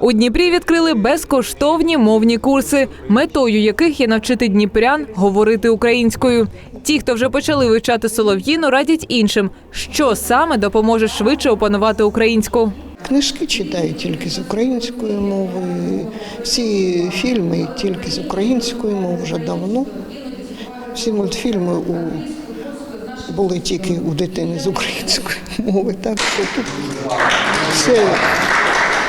У Дніпрі відкрили безкоштовні мовні курси, метою яких є навчити дніпрян говорити українською. Ті, хто вже почали вивчати солов'їну, радять іншим, що саме допоможе швидше опанувати українську. Книжки читаю тільки з української мови, всі фільми тільки з української мови вже давно. Всі мультфільми у, були тільки у дитини з української мови. Так що тут все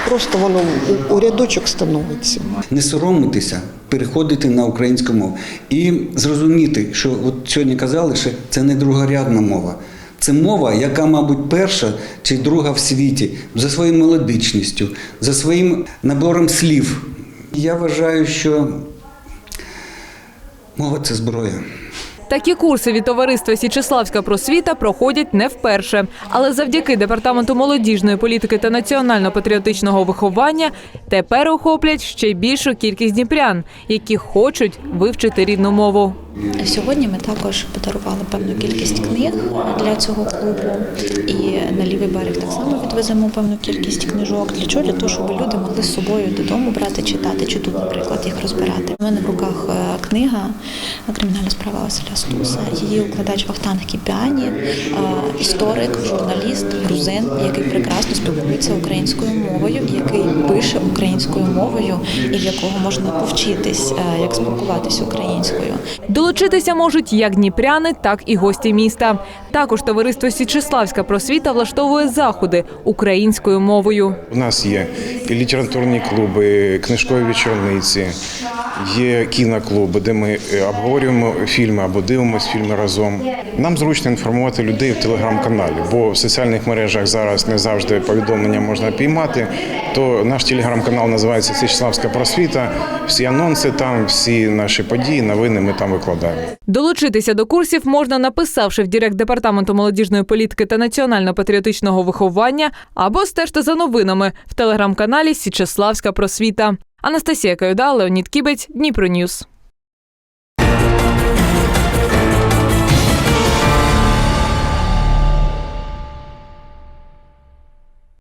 просто воно у, рядочок становиться. не соромитися, переходити на українську мову і зрозуміти, що от сьогодні казали, що це не другорядна мова. Це мова, яка, мабуть, перша чи друга в світі за своєю мелодичністю, за своїм набором слів. Я вважаю, що мова це зброя. Такі курси від товариства Січеславська просвіта проходять не вперше, але завдяки департаменту молодіжної політики та національно-патріотичного виховання тепер охоплять ще більшу кількість дніпрян, які хочуть вивчити рідну мову. Сьогодні ми також подарували певну кількість книг для цього клубу, і на лівий берег так само відвеземо певну кількість книжок. Для чого? Для того, щоб люди могли з собою додому брати, читати, чи тут, наприклад, їх розбирати. У мене в руках е, книга Кримінальна справа Василя Стуса. Її укладач Вахтанг Кіпіані, е, історик, журналіст, грузин, який прекрасно спілкується українською мовою, який пише українською мовою, і в якого можна повчитись, е, як спілкуватись українською. Долучитися можуть як дніпряни, так і гості міста. Також товариство Січеславська просвіта влаштовує заходи українською мовою. У нас є літературні клуби, книжкові вечорниці, є кіноклуби, де ми е, обговорюємо фільми або дивимося фільми разом. Нам зручно інформувати людей в телеграм-каналі, бо в соціальних мережах зараз не завжди повідомлення можна піймати. То наш телеграм-канал називається Січславська просвіта. Всі анонси там, всі наші події, новини ми там викладаємо. Долучитися до курсів можна, написавши в Директ департаменту молодіжної політики та національно-патріотичного виховання, або стежте за новинами в телеграм-каналі Січеславська просвіта. Анастасія Каюда, Леонід Кібець, Дніпро Ньюс.